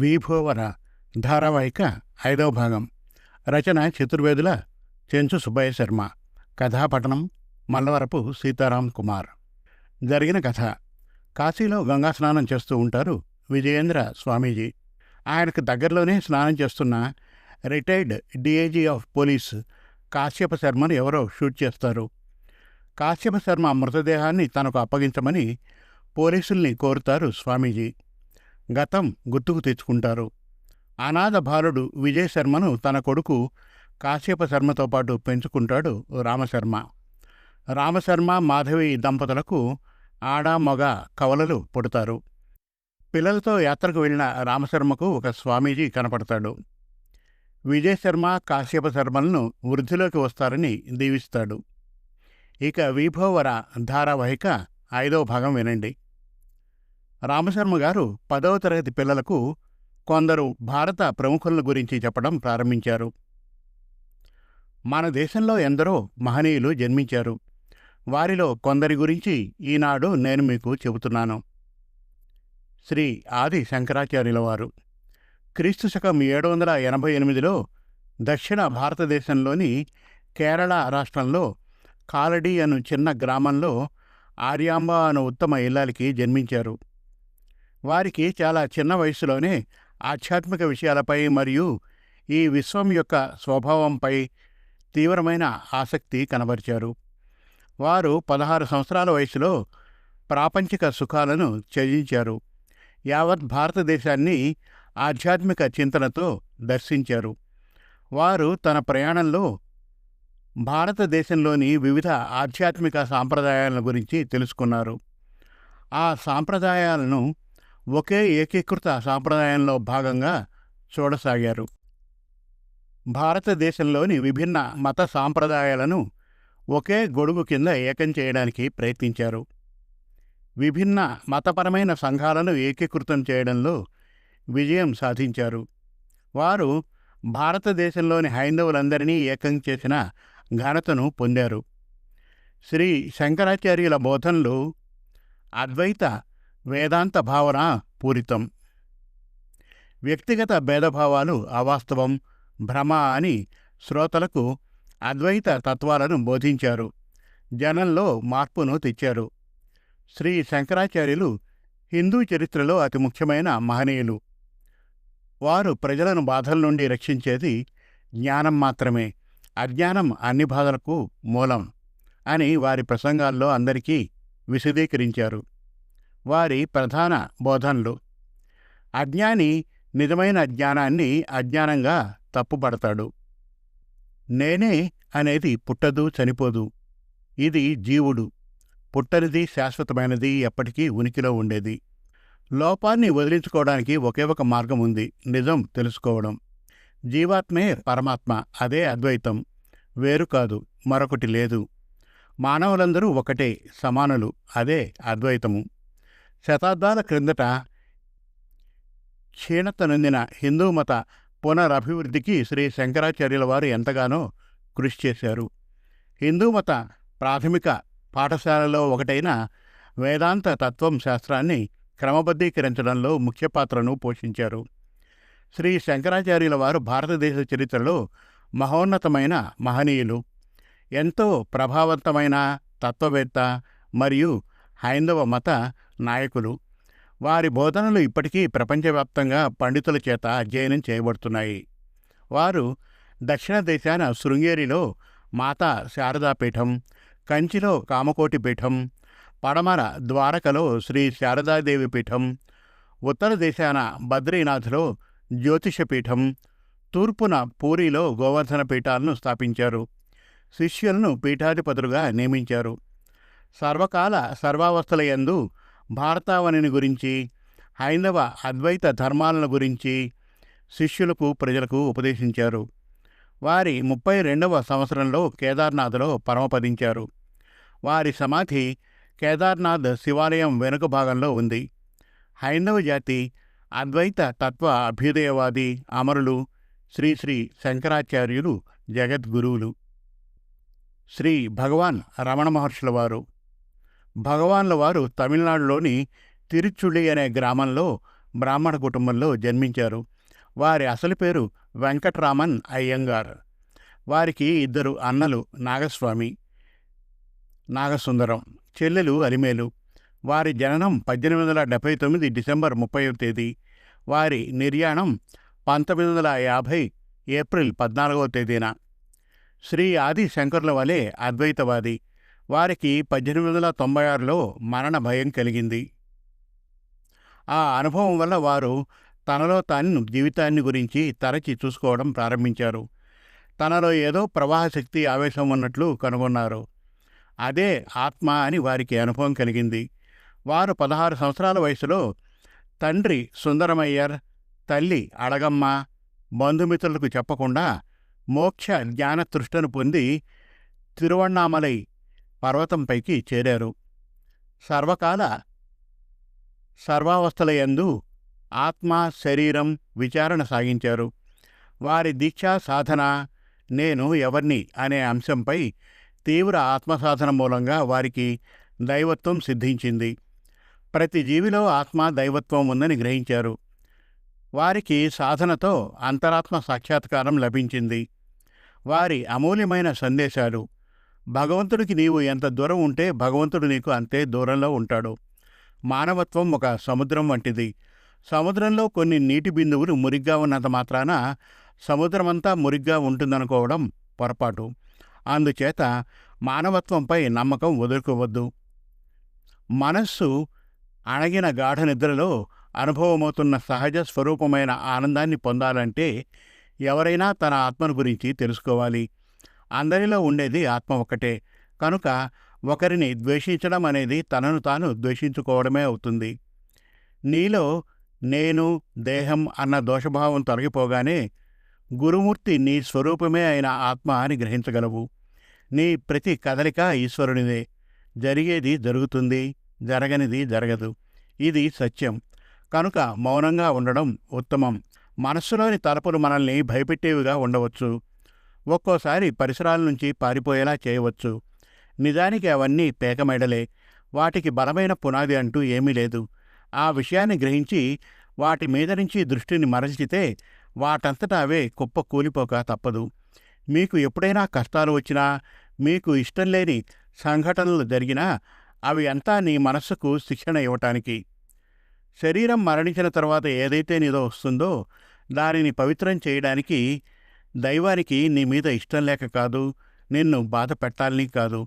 వీభోవర ధారావాహిక ఐదవ భాగం. రచన చతుర్వేదుల చెంచు సుబ్బయ్య శర్మ. కథాపఠనం మల్లవరపు సీతారాం కుమార్. జరిగిన కథ. కాశీలో గంగా స్నానం చేస్తూ ఉంటారు విజయేంద్ర స్వామీజీ. ఆయనకు దగ్గరలోనే స్నానం చేస్తున్న retired DIG of police Kashyapa శర్మను ఎవరో షూట్ చేస్తారు. కాశ్యప శర్మ మృతదేహాన్ని తనకు అప్పగించమని పోలీసుల్ని కోరుతారు స్వామీజీ. గతం గుర్తుకు తెచ్చుకుంటారు. అనాథ బాలుడు విజయ్ శర్మను తన కొడుకు కాశ్యప శర్మతో పాటు పెంచుకుంటాడు రామశర్మ. రామశర్మ మాధవి దంపతులకు ఆడ మగ కవలలు పుడతారు. పిల్లలతో యాత్రకు వెళ్ళిన రామశర్మకు ఒక స్వామీజీ కనపడతాడు. విజయ్ శర్మ కాశ్యప శర్మలను వృద్ధిలోకి వస్తారని దీవిస్తాడు. ఇక విభోవర ధారావాహిక ఐదో భాగం వినండి. రామశర్మ గారు పదవ తరగతి పిల్లలకు కొందరు భారత ప్రముఖుల గురించి చెప్పడం ప్రారంభించారు. మన దేశంలో ఎందరో మహనీయులు జన్మించారు. వారిలో కొందరి గురించి ఈనాడు నేను మీకు చెబుతున్నాను. శ్రీ ఆది శంకరాచార్యుల వారు. క్రీస్తు శకం ఏడు వందల ఎనభై ఎనిమిదిలో దక్షిణ భారతదేశంలోని కేరళ రాష్ట్రంలో కాలడి అను చిన్న గ్రామంలో ఆర్యాంబ అను ఉత్తమ ఇల్లాలికి జన్మించారు. వారికి చాలా చిన్న వయసులోనే ఆధ్యాత్మిక విషయాలపై మరియు ఈ విశ్వం యొక్క స్వభావంపై తీవ్రమైన ఆసక్తి కనబరిచారు. వారు పదహారు సంవత్సరాల వయసులో ప్రాపంచిక సుఖాలను త్యజించారు. యావత్ భారతదేశాన్ని ఆధ్యాత్మిక చింతనతో దర్శించారు. వారు తన ప్రయాణంలో భారతదేశంలోని వివిధ ఆధ్యాత్మిక సాంప్రదాయాల గురించి తెలుసుకున్నారు. ఆ సాంప్రదాయాలను ఒకే ఏకీకృత సాంప్రదాయంలో భాగంగా చూడసాగారు. భారతదేశంలోని విభిన్న మత సాంప్రదాయాలను ఒకే గొడుగు కింద ఏకం చేయడానికి ప్రయత్నించారు. విభిన్న మతపరమైన సంఘాలను ఏకీకృతం చేయడంలో విజయం సాధించారు. వారు భారతదేశంలోని హైందవులందరినీ ఏకం చేసిన ఘనతను పొందారు. శ్రీ శంకరాచార్యుల బోధనలు అద్వైత వేదాంత భావన పూరితం. వ్యక్తిగత భేదభావాలు అవాస్తవం భ్రమ అని శ్రోతలకు అద్వైత తత్వాలను బోధించారు. జనంలో మార్పును తెచ్చారు. శ్రీ శంకరాచార్యులు హిందూ చరిత్రలో అతి ముఖ్యమైన మహనీయులు. వారు ప్రజలను బాధల నుండి రక్షించేది జ్ఞానం మాత్రమే అజ్ఞానం అన్ని బాధలకు మూలం అని వారి ప్రసంగాల్లో అందరికీ విశదీకరించారు. వారి ప్రధాన బోధనలు. అజ్ఞాని నిజమైన జ్ఞానాన్ని అజ్ఞానంగా తప్పుపడతాడు. నేనే అనేది పుట్టదు చనిపోదు. ఇది జీవుడు. పుట్టనిది శాశ్వతమైనది ఎప్పటికీ ఉనికిలో ఉండేది. లోపాన్ని వదిలించుకోవడానికి ఒకే ఒక మార్గం ఉంది నిజం తెలుసుకోవడం. జీవాత్మే పరమాత్మ అదే అద్వైతం. వేరు కాదు మరొకటి లేదు. మానవులందరూ ఒకటే సమానులు అదే అద్వైతము. శతాబ్దాల క్రిందట క్షీణతనందిన హిందూ మత పునరభివృద్ధికి శ్రీ శంకరాచార్యుల వారు ఎంతగానో కృషి చేశారు. హిందూ మత ప్రాథమిక పాఠశాలలో ఒకటైన వేదాంత తత్వం శాస్త్రాన్ని క్రమబద్ధీకరించడంలో ముఖ్య పాత్రను పోషించారు. శ్రీ శంకరాచార్యుల వారు భారతదేశ చరిత్రలో మహోన్నతమైన మహనీయులు. ఎంతో ప్రభావవంతమైన తత్వవేత్త మరియు హైందవ మత నాయకులు. వారి బోధనలు ఇప్పటికీ ప్రపంచవ్యాప్తంగా పండితుల చేత అధ్యయనం చేయబడుతున్నాయి. వారు దక్షిణ దేశాన శృంగేరిలో మాతా శారదాపీఠం కంచిలో కామకోటి పీఠం పడమర ద్వారకలో శ్రీ శారదాదేవి పీఠం ఉత్తర దేశాన బద్రీనాథ్లో జ్యోతిష పీఠం తూర్పున పూరిలో గోవర్ధన పీఠాలను స్థాపించారు. శిష్యులను పీఠాధిపతులుగా నియమించారు. సర్వకాల సర్వావస్థల యందు భారతావనిని గురించి హైందవ అద్వైత ధర్మాలను గురించి శిష్యులకు ప్రజలకు ఉపదేశించారు. వారి ముప్పై రెండవ సంవత్సరంలో కేదార్నాథ్లో పరమపదించారు. వారి సమాధి కేదార్నాథ్ శివాలయం వెనుక భాగంలో ఉంది. హైందవ జాతి అద్వైత తత్వ అభ్యుదయవాది అమరులు శ్రీ శ్రీ శంకరాచార్యులు జగద్గురువులు. శ్రీ భగవాన్ రమణ మహర్షుల వారు. భగవాన్ల వారు తమిళనాడులోని తిరుచుళి అనే గ్రామంలో బ్రాహ్మణ కుటుంబంలో జన్మించారు. వారి అసలు పేరు వెంకట్రామన్ అయ్యంగార్. వారికి ఇద్దరు అన్నలు నాగస్వామి నాగసుందరం చెల్లెలు అలిమేలు. వారి జననం పద్దెనిమిది వందల డెబ్భై తొమ్మిది డిసెంబర్ ముప్పైవ తేదీ. వారి నిర్యాణం పంతొమ్మిది వందల యాభై ఏప్రిల్ పద్నాలుగవ తేదీన. శ్రీ ఆది శంకర్ల వలె అద్వైతవాది. వారికి పద్దెనిమిది వందల తొంభై ఆరులో మరణ భయం కలిగింది. ఆ అనుభవం వల్ల వారు తనలో తాను జీవితాన్ని గురించి తరచి చూసుకోవడం ప్రారంభించారు. తనలో ఏదో ప్రవాహశక్తి ఆవేశం ఉన్నట్లు కనుగొన్నారు. అదే ఆత్మ అని వారికి అనుభవం కలిగింది. వారు పదహారు సంవత్సరాల వయసులో తండ్రి సుందరమయ్యర్ తల్లి అడగమ్మ బంధుమిత్రులకు చెప్పకుండా మోక్ష జ్ఞానతృష్టను పొంది తిరువణ్ణామలై పర్వతంపైకి చేరారు. సర్వకాల సర్వావస్థలయందు ఆత్మ శరీరం విచారణ సాగించారు. వారి దీక్షా సాధన నేను ఎవరిని అనే అంశంపై తీవ్ర ఆత్మసాధన మూలంగా వారికి దైవత్వం సిద్ధించింది. ప్రతి జీవిలో ఆత్మ దైవత్వం ఉందని గ్రహించారు. వారికి సాధనతో అంతరాత్మ సాక్షాత్కారం లభించింది. వారి అమూల్యమైన సందేశాలు భగవంతుడికి నీవు ఎంత దూరం ఉంటే భగవంతుడు నీకు అంతే దూరంలో ఉంటాడు. మానవత్వం ఒక సముద్రం వంటిది. సముద్రంలో కొన్ని నీటి బిందువులు మురిగ్గా ఉన్నంత మాత్రాన సముద్రమంతా మురిగ్గా ఉంటుందనుకోవడం పొరపాటు. అందుచేత మానవత్వంపై నమ్మకం వదులుకోవద్దు. మనస్సు అణగిన గాఢ నిద్రలో అనుభవమవుతున్న సహజ స్వరూపమైన ఆనందాన్ని పొందాలంటే ఎవరైనా తన ఆత్మను గురించి తెలుసుకోవాలి. అందరిలో ఉండేది ఆత్మ ఒక్కటే. కనుక ఒకరిని ద్వేషించడం అనేది తనను తాను ద్వేషించుకోవడమే అవుతుంది. నీలో నేను దేహం అన్న దోషభావం తొలగిపోగానే గురుమూర్తి నీ స్వరూపమే అయిన ఆత్మ అని గ్రహించగలవు. నీ ప్రతి కదలిక ఈశ్వరునిదే. జరిగేది జరుగుతుంది జరగనిది జరగదు. ఇది సత్యం. కనుక మౌనంగా ఉండడం ఉత్తమం. మనస్సులోని తలపులు మనల్ని భయపెట్టేవిగా ఉండవచ్చు. ఒక్కోసారి పరిసరాల నుంచి పారిపోయేలా చేయవచ్చు. నిజానికి అవన్నీ పేకమెడలే వాటికి బలమైన పునాది అంటూ ఏమీ లేదు. ఆ విషయాన్ని గ్రహించి వాటి మీద నుంచి దృష్టిని మరల్చితే వాటంతటా అవే కుప్ప కూలిపోక తప్పదు. మీకు ఎప్పుడైనా కష్టాలు వచ్చినా మీకు ఇష్టం లేని సంఘటనలు జరిగినా అవి అంతా నీ మనస్సుకు శిక్షణ ఇవ్వటానికి. శరీరం మరణించిన తర్వాత ఏదైతే నీదో వస్తుందో దానిని పవిత్రం చేయడానికి దైవానికి నీ మీద ఇష్టం లేక కాదు నిన్ను బాధ పెట్టాలని కాదు.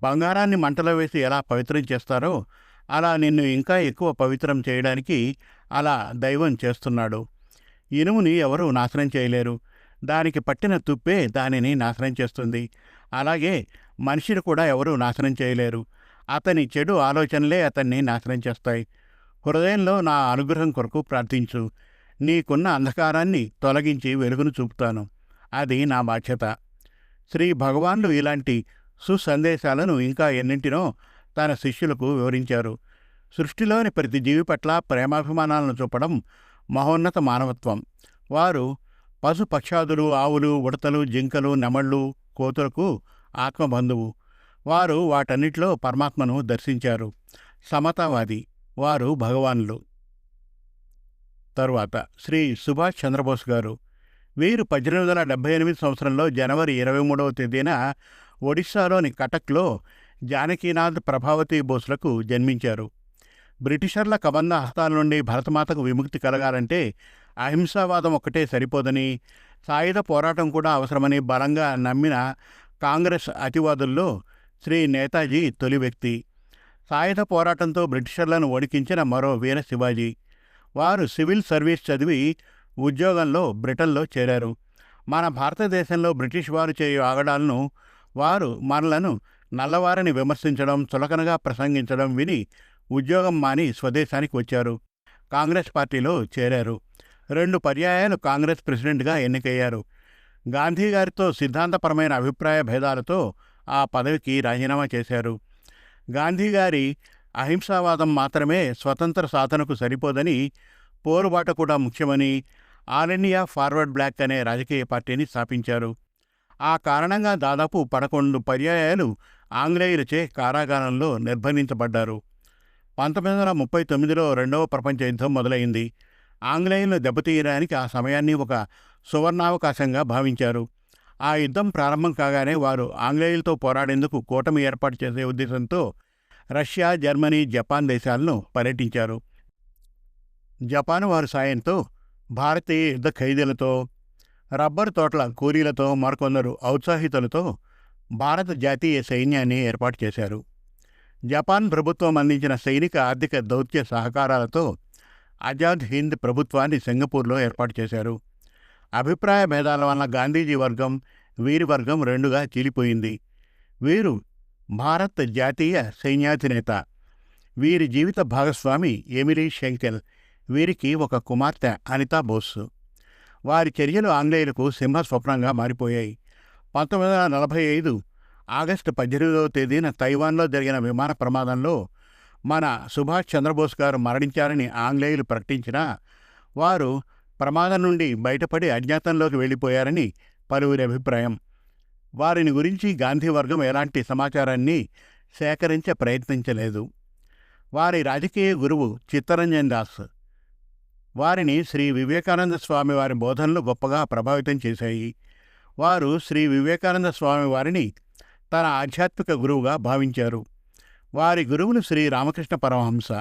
బంగారాన్ని మంటలో వేసి ఎలా పవిత్రం చేస్తారో అలా నిన్ను ఇంకా ఎక్కువ పవిత్రం చేయడానికి అలా దైవం చేస్తున్నాడు. ఇనుముని ఎవరూ నాశనం చేయలేరు. దానికి పట్టిన తుప్పే దానిని నాశనం చేస్తుంది. అలాగే మనిషిని కూడా ఎవరూ నాశనం చేయలేరు. అతని చెడు ఆలోచనలే అతన్ని నాశనం చేస్తాయి. హృదయంలో నా అనుగ్రహం కొరకు ప్రార్థించు. నీకున్న అంధకారాన్ని తొలగించి వెలుగును చూపుతాను. అది నా బాధ్యత. శ్రీ భగవాన్లు ఇలాంటి సుసందేశాలను ఇంకా ఎన్నింటినో తన శిష్యులకు వివరించారు. సృష్టిలోని ప్రతి జీవి పట్ల ప్రేమాభిమానాలను చూపడం మహోన్నత మానవత్వం. వారు పశు పక్షాదులు ఆవులు ఉడతలు జింకలు నెమళ్ళు కోతులకు ఆత్మబంధువు. వారు వాటన్నిటిలో పరమాత్మను దర్శించారు. సమతావాది. వారు భగవాన్లు. తరువాత శ్రీ సుభాష్ చంద్రబోస్ గారు. వీరు పద్దెనిమిది వందల డెబ్బై ఎనిమిది సంవత్సరంలో జనవరి ఇరవై మూడవ తేదీన ఒడిశాలోని కటక్లో జానకీనాథ్ ప్రభావతి బోస్లకు జన్మించారు. బ్రిటిషర్ల కబంధ హస్తాల నుండి భరతమాతకు విముక్తి కలగాలంటే అహింసావాదం ఒక్కటే సరిపోదని సాయుధ పోరాటం కూడా అవసరమని బలంగా నమ్మిన కాంగ్రెస్ అతివాదుల్లో శ్రీ నేతాజీ తొలి వ్యక్తి. సాయుధ పోరాటంతో బ్రిటిషర్లను ఓడికించిన మరో వీర శివాజీ. వారు సివిల్ సర్వీస్ చదివి ఉద్యోగంలో బ్రిటన్లో చేరారు. మన భారతదేశంలో బ్రిటిష్ వారు చేయు ఆగడాలను వారు మనలను నల్లవారిని విమర్శించడం చులకనగా ప్రసంగించడం విని ఉద్యోగం మాని స్వదేశానికి వచ్చారు. కాంగ్రెస్ పార్టీలో చేరారు. రెండు పర్యాయాలు కాంగ్రెస్ ప్రెసిడెంట్గా ఎన్నికయ్యారు. గాంధీ గారితో సిద్ధాంతపరమైన అభిప్రాయ భేదాలతో ఆ పదవికి రాజీనామా చేశారు. గాంధీ గారి అహింసావాదం మాత్రమే స్వతంత్ర సాధనకు సరిపోదని పోరుబాట కూడా ముఖ్యమని ఆల్ ఇండియా ఫార్వర్డ్ బ్లాక్ అనే రాజకీయ పార్టీని స్థాపించారు. ఆ కారణంగా దాదాపు పదకొండు పర్యాయాలు ఆంగ్లేయులచే కారాగారంలో నిర్బంధించబడ్డారు పంతొమ్మిది వందల ముప్పై తొమ్మిదిలో రెండవ ప్రపంచ యుద్ధం మొదలైంది. ఆంగ్లేయులను దెబ్బతీయడానికి ఆ సమయాన్ని ఒక సువర్ణావకాశంగా భావించారు. ఆ యుద్ధం ప్రారంభం కాగానే వారు ఆంగ్లేయులతో పోరాడేందుకు కూటమి ఏర్పాటు చేసే ఉద్దేశంతో రష్యా జర్మనీ జపాన్ దేశాలను పర్యటించారు. జపాన్ వారి సాయంతో భారతీయ యుద్ధ ఖైదీలతో రబ్బరు తోటల కూలీలతో మరికొందరు ఔత్సాహితులతో భారత జాతీయ సైన్యాన్ని ఏర్పాటు చేశారు. జపాన్ ప్రభుత్వం అందించిన సైనిక ఆర్థిక దౌత్య సహకారాలతో ఆజాద్ హింద్ ప్రభుత్వాన్ని సింగపూర్లో ఏర్పాటు చేశారు. అభిప్రాయ భేదాల వలన గాంధీజీ వర్గం వీరి వర్గం రెండుగా చీలిపోయింది. వీరు భారత్ జాతీయ సైన్యాధినేత. వీరి జీవిత భాగస్వామి ఎమిలీ శంకెల్ వీరికి ఒక కుమార్తె అనితా బోస్ వారి చర్యలు ఆంగ్లేయులకు సింహ స్వప్నంగా మారిపోయాయి. పంతొమ్మిది వందల నలభై ఐదు ఆగస్టు పద్దెనిమిదవ తేదీన తైవాన్లో జరిగిన విమాన ప్రమాదంలో మన సుభాష్ చంద్రబోస్ గారు మరణించారని ఆంగ్లేయులు ప్రకటించినా వారు ప్రమాదం నుండి బయటపడి అజ్ఞాతంలోకి వెళ్ళిపోయారని పలువురి అభిప్రాయం. వారిని గురించి గాంధీ వర్గం ఎలాంటి సమాచారాన్ని సేకరించే ప్రయత్నించలేదు. వారి రాజకీయ గురువు చిత్తరంజన్ దాస్ వారిని శ్రీ వివేకానంద స్వామి వారి బోధనలు గొప్పగా ప్రభావితం చేశాయి. వారు శ్రీ వివేకానంద స్వామి వారిని తన ఆధ్యాత్మిక గురువుగా భావించారు. వారి గురువులు శ్రీ రామకృష్ణ పరమహంస.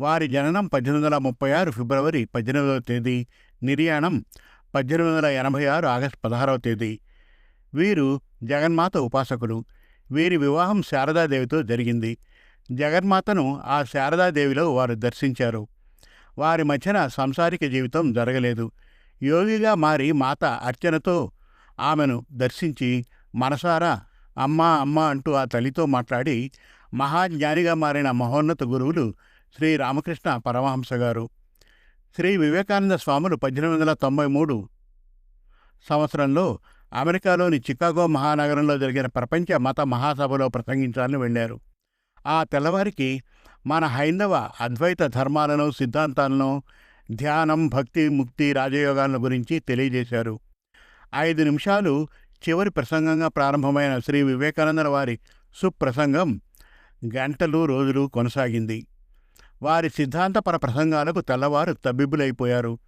వారి జననం పద్దెనిమిది వందల ముప్పై ఆరు ఫిబ్రవరి పద్దెనిమిదవ తేదీ నిర్యాణం పద్దెనిమిది వందల ఎనభై ఆరు ఆగస్టు పదహారవ తేదీ. వీరు జగన్మాత ఉపాసకులు. వీరి వివాహం శారదాదేవితో జరిగింది. జగన్మాతను ఆ శారదాదేవిలో వారు దర్శించారు. వారి మధ్యన సంసారిక జీవితం జరగలేదు. యోగిగా మారి మాత అర్చనతో ఆమెను దర్శించి మనసారా అమ్మా అమ్మా అంటూ ఆ తల్లితో మాట్లాడి మహాజ్ఞానిగా మారిన మహోన్నత గురువులు శ్రీ రామకృష్ణ పరమహంస గారు శ్రీ వివేకానంద స్వాములు పద్దెనిమిది వందల తొంభై మూడు సంవత్సరంలో అమెరికాలోని చికాగో మహానగరంలో జరిగిన ప్రపంచ మత మహాసభలో ప్రసంగించాలని వెళ్ళారు. ఆ తెల్లవారికి మన హైందవ అద్వైత ధర్మాలను సిద్ధాంతాలను ధ్యానం భక్తి ముక్తి రాజయోగాలను గురించి తెలియజేశారు. ఐదు నిమిషాలు చివరి ప్రసంగంగా ప్రారంభమైన శ్రీ వివేకానందల వారి సుప్రసంగం గంటలు రోజులు కొనసాగింది. వారి సిద్ధాంతపర ప్రసంగాలకు తెల్లవారు తబ్బిబ్బులైపోయారు.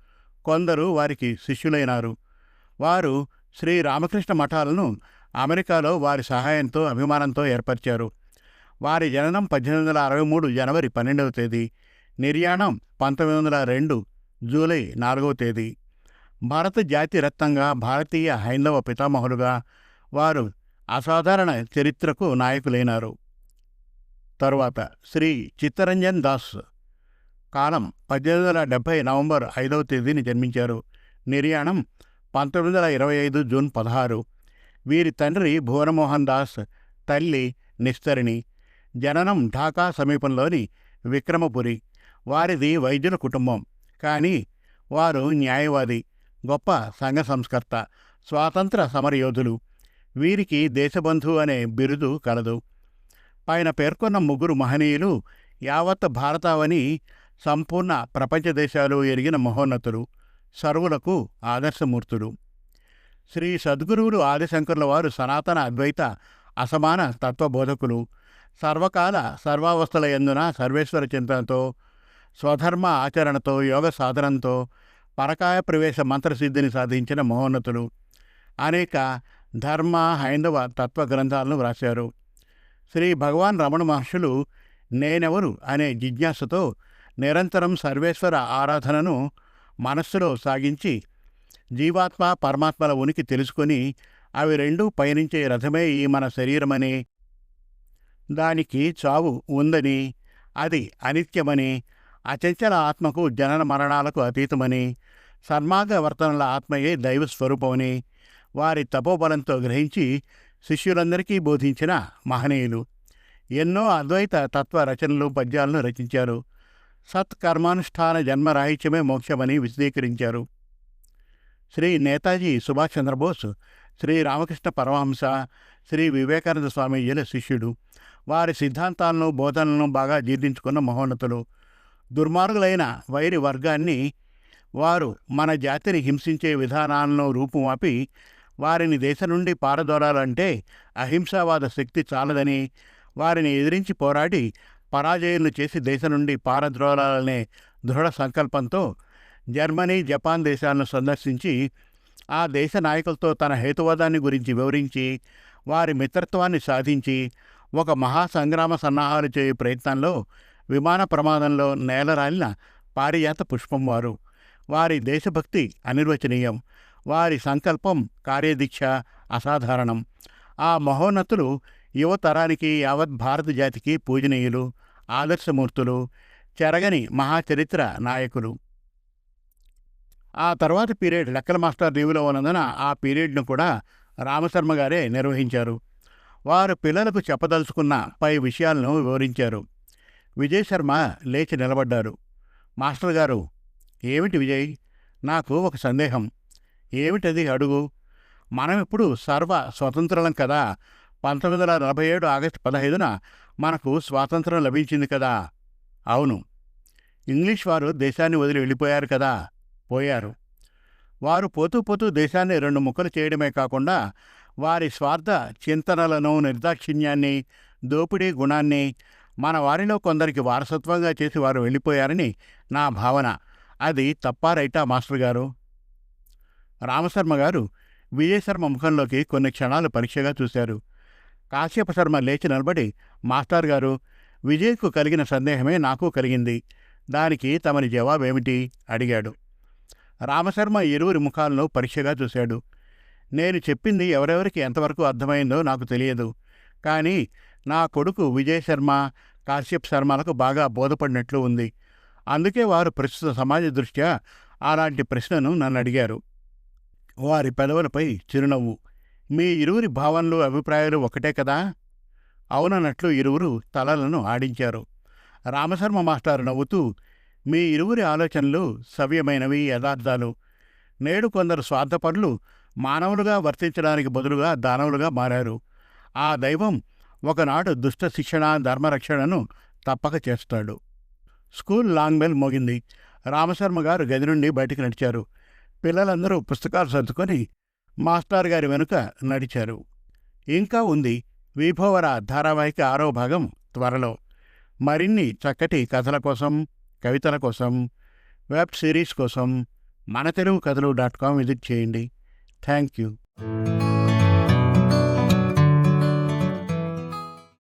కొందరు వారికి శిష్యులైనారు. వారు శ్రీ రామకృష్ణ మఠాలను అమెరికాలో వారి సహాయంతో అభిమానంతో ఏర్పరిచారు. వారి జననం పద్దెనిమిది వందల అరవై మూడు జనవరి పన్నెండవ తేదీ నిర్యాణం పంతొమ్మిది వందల రెండు జూలై నాలుగవ తేదీ. భారత జాతి రత్నంగా భారతీయ హైందవ పితామహులుగా వారు అసాధారణ చరిత్రకు నాయకులైనారు. తరువాత శ్రీ చిత్తరంజన్ దాస్ కాలం పద్దెనిమిది వందల డెబ్భై నవంబర్ ఐదవ తేదీని జన్మించారు. నిర్యాణం పంతొమ్మిది వందల ఇరవై ఐదు జూన్ పదహారు. వీరి తండ్రి భువనమోహన్ దాస్ తల్లి నిస్తరిణి. జననం ఢాకా సమీపంలోని విక్రమపురి. వారిది వైద్యుల కుటుంబం. కానీ వారు న్యాయవాది గొప్ప సంఘ సంస్కర్త స్వాతంత్ర సమరయోధులు. వీరికి దేశబంధు అనే బిరుదు కలదు. పైన పేర్కొన్న ముగ్గురు మహనీయులు యావత్ భారతావని సంపూర్ణ ప్రపంచ దేశాలు ఎరిగిన మహోన్నతులు సర్వులకు ఆదర్శమూర్తులు. శ్రీ సద్గురువులు ఆదిశంకరుల వారు సనాతన అద్వైత అసమాన తత్వబోధకులు. సర్వకాల సర్వావస్థల ఎందున సర్వేశ్వర చింతనతో స్వధర్మ ఆచరణతో యోగ సాధనంతో పరకాయ ప్రవేశ మంత్రసిద్ధిని సాధించిన మహోన్నతులు. అనేక ధర్మ హైందవ తత్వ గ్రంథాలను వ్రాశారు. శ్రీ భగవాన్ రమణ మహర్షులు నేనెవరు అనే జిజ్ఞాసతో నిరంతరం సర్వేశ్వర ఆరాధనను మనస్సులో సాగించి జీవాత్మ పరమాత్మల ఉనికి తెలుసుకొని అవి రెండూ పయనించే రథమే ఈ మన శరీరమని దానికి చావు ఉందని అది అనిత్యమని అచంచల ఆత్మకు జనన మరణాలకు అతీతమని సన్మార్గ వర్తనల ఆత్మయే దైవ స్వరూపమని వారి తపోబలంతో గ్రహించి శిష్యులందరికీ బోధించిన మహనీయులు. ఎన్నో అద్వైత తత్వ రచనలు పద్యాలను రచించారు. సత్కర్మానుష్ఠాన జన్మరాహిత్యమే మోక్షమని విశదీకరించారు. శ్రీ నేతాజీ సుభాష్ చంద్రబోస్ శ్రీ రామకృష్ణ పరమహంస శ్రీ వివేకానంద స్వామీజీల శిష్యుడు. వారి సిద్ధాంతాలను బోధనలను బాగా జీర్ణించుకున్న మహోన్నతులు. దుర్మార్గులైన వైరి వర్గాన్ని వారు మన జాతిని హింసించే విధానాలను రూపుమాపి వారిని దేశం నుండి పారదోరాలంటే అహింసావాద శక్తి చాలదని వారిని ఎదిరించి పోరాడి పరాజయాలు చేసి దేశం నుండి పారద్రోలాలనే దృఢ సంకల్పంతో జర్మనీ జపాన్ దేశాలను సందర్శించి ఆ దేశ నాయకులతో తన హేతువాదాన్ని గురించి వివరించి వారి మిత్రత్వాన్ని సాధించి ఒక మహాసంగ్రామ సన్నాహాలు చేయు ప్రయత్నంలో విమాన ప్రమాదంలో నేలరాలిన పారిజాత పుష్పం వారు. వారి దేశభక్తి అనిర్వచనీయం. వారి సంకల్పం కార్యదీక్ష అసాధారణం. ఆ మహోన్నతులు యువతరానికి యావత్ భారత జాతికి పూజనీయులు ఆదర్శమూర్తులు చెరగని మహాచరిత్ర నాయకులు. ఆ తర్వాత పీరియడ్ లెక్కల మాస్టర్ లీవ్లో ఉన్నందున ఆ పీరియడ్ను కూడా రామశర్మ గారే నిర్వహించారు. వారు పిల్లలకు చెప్పదలుచుకున్న పై విషయాలను వివరించారు. విజయ్ శర్మ లేచి నిలబడ్డారు. మాస్టర్ గారు ఏమిటి విజయ్? నాకు ఒక సందేహం. ఏమిటది అడుగు. మనం ఇప్పుడు సర్వ స్వతంత్రం కదా. పంతొమ్మిది వందల నలభై ఏడు ఆగస్టు పదహైదున మనకు స్వాతంత్రం లభించింది కదా. అవును. ఇంగ్లీష్ వారు దేశాన్ని వదిలి వెళ్ళిపోయారు కదా. పోయారు. వారు పోతూ పోతూ దేశాన్ని రెండు ముక్కలు చేయడమే కాకుండా వారి స్వార్థ చింతనలను నిర్దాక్షిణ్యాన్ని దోపిడీ గుణాన్ని మన వారిలో కొందరికి వారసత్వంగా చేసి వారు వెళ్ళిపోయారని నా భావన. అది తప్పారైటా మాస్టర్ గారు? రామశర్మ గారు విజయశర్మ ముఖంలోకి కొన్ని క్షణాలు పరీక్షగా చూశారు. కాశ్యప శర్మ లేచి నిలబడి మాస్టర్ గారు విజయ్కు కలిగిన సందేహమే నాకు కలిగింది. దానికి తమని జవాబేమిటి? అడిగాడు. రామశర్మ ఇరువురి ముఖాలను పరీక్షగా చూశాడు. నేను చెప్పింది ఎవరెవరికి ఎంతవరకు అర్థమైందో నాకు తెలియదు. కానీ నా కొడుకు విజయ్ శర్మ కాశ్యప్ శర్మలకు బాగా బోధపడినట్లు ఉంది. అందుకే వారు ప్రస్తుత సమాజ దృష్ట్యా అలాంటి ప్రశ్నను నన్ను అడిగారు. వారి పెదవులపై చిరునవ్వు. మీ ఇరువురి భావనలు అభిప్రాయాలు ఒకటే కదా? అవునన్నట్లు ఇరువురు తలలను ఆడించారు. రామశర్మ మాస్టారు నవ్వుతూ మీ ఇరువురి ఆలోచనలు సవ్యమైనవి యథార్థాలు. నేడు కొందరు స్వార్థపరులు మానవులుగా వర్తించడానికి బదులుగా దానవులుగా మారారు. ఆ దైవం ఒకనాడు దుష్ట శిక్షణ ధర్మరక్షణను తప్పక చేస్తాడు. స్కూల్ లాంగ్ బెల్ మోగింది. రామశర్మ గారు గది నుండి బయటికి నడిచారు. పిల్లలందరూ పుస్తకాలు సర్దుకొని మాస్టర్ గారి వెనుక నడిచారు. ఇంకా ఉంది విభోవర ధారావాహిక ఆరో భాగం త్వరలో. మరిన్ని చక్కటి కథల కోసం కవితల కోసం వెబ్ సిరీస్ కోసం మన Telugu Kathalu dot com visit చేయండి. Thank you.